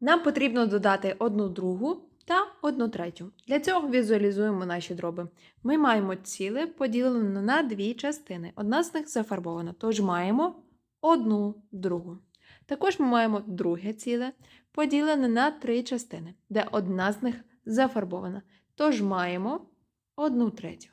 Нам потрібно додати одну другу та одну третю. Для цього візуалізуємо наші дроби. Ми маємо ціле поділене на дві частини. Одна з них зафарбована, тож маємо одну другу. Також ми маємо друге ціле, поділене на три частини, де одна з них зафарбована. Тож маємо одну третю.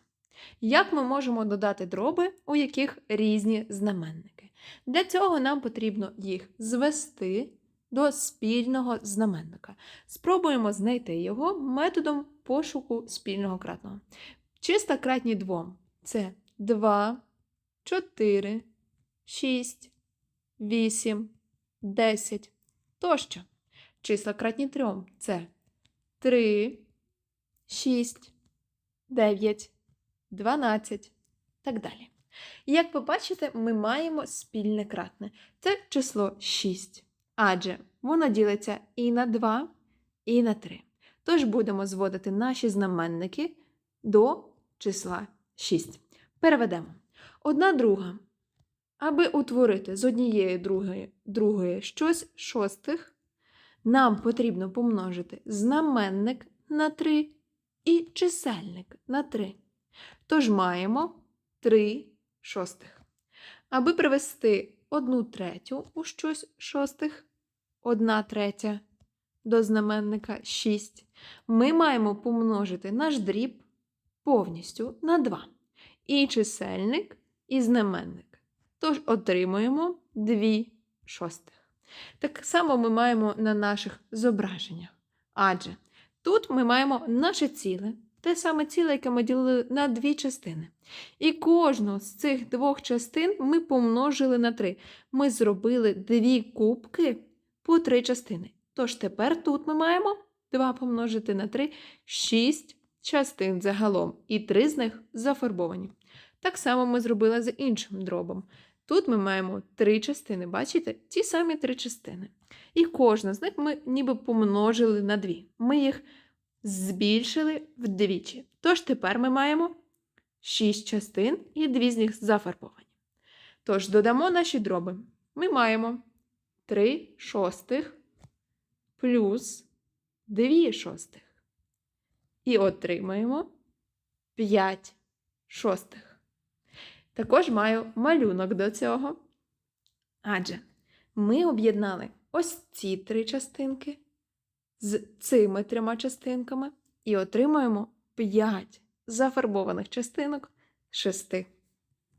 Як ми можемо додати дроби, у яких різні знаменники? Для цього нам потрібно їх звести до спільного знаменника. Спробуємо знайти його методом пошуку спільного кратного. Числа кратні двом це 2, 4, 6, 8, 10 тощо. Числа кратні трьом це 3, 6, 9, 12 так далі. Як ви бачите, ми маємо спільне кратне. Це число 6. Адже воно ділиться і на 2, і на 3. Тож будемо зводити наші знаменники до числа 6. Переведемо. Одна друга. Аби утворити з однієї другої, другої щось шостих, нам потрібно помножити знаменник на 3 і чисельник на 3. Тож маємо 3 шостих. Аби привести одну третю у щось шостих, одна третя до знаменника 6, ми маємо помножити наш дріб повністю на 2. І чисельник, і знаменник. Тож отримуємо 2 шостих. Так само ми маємо на наших зображеннях. Адже тут ми маємо наше ціле, те саме ціле, яке ми ділили на дві частини. І кожну з цих двох частин ми помножили на 3. Ми зробили дві кубки по три частини. Тож тепер тут ми маємо 2 помножити на 3, 6 частин загалом, і 3 з них зафарбовані. Так само ми зробили з іншим дробом. Тут ми маємо три частини, бачите? Ті самі три частини. І кожна з них ми ніби помножили на дві. Ми їх збільшили вдвічі. Тож тепер ми маємо 6 частин і дві з них зафарбовані. Тож додамо наші дроби. Ми маємо 3 шостих плюс 2 шостих. І отримаємо 5 шостих. Також маю малюнок до цього. Адже ми об'єднали ось ці три частинки з цими трьома частинками і отримаємо 5 зафарбованих частинок 6.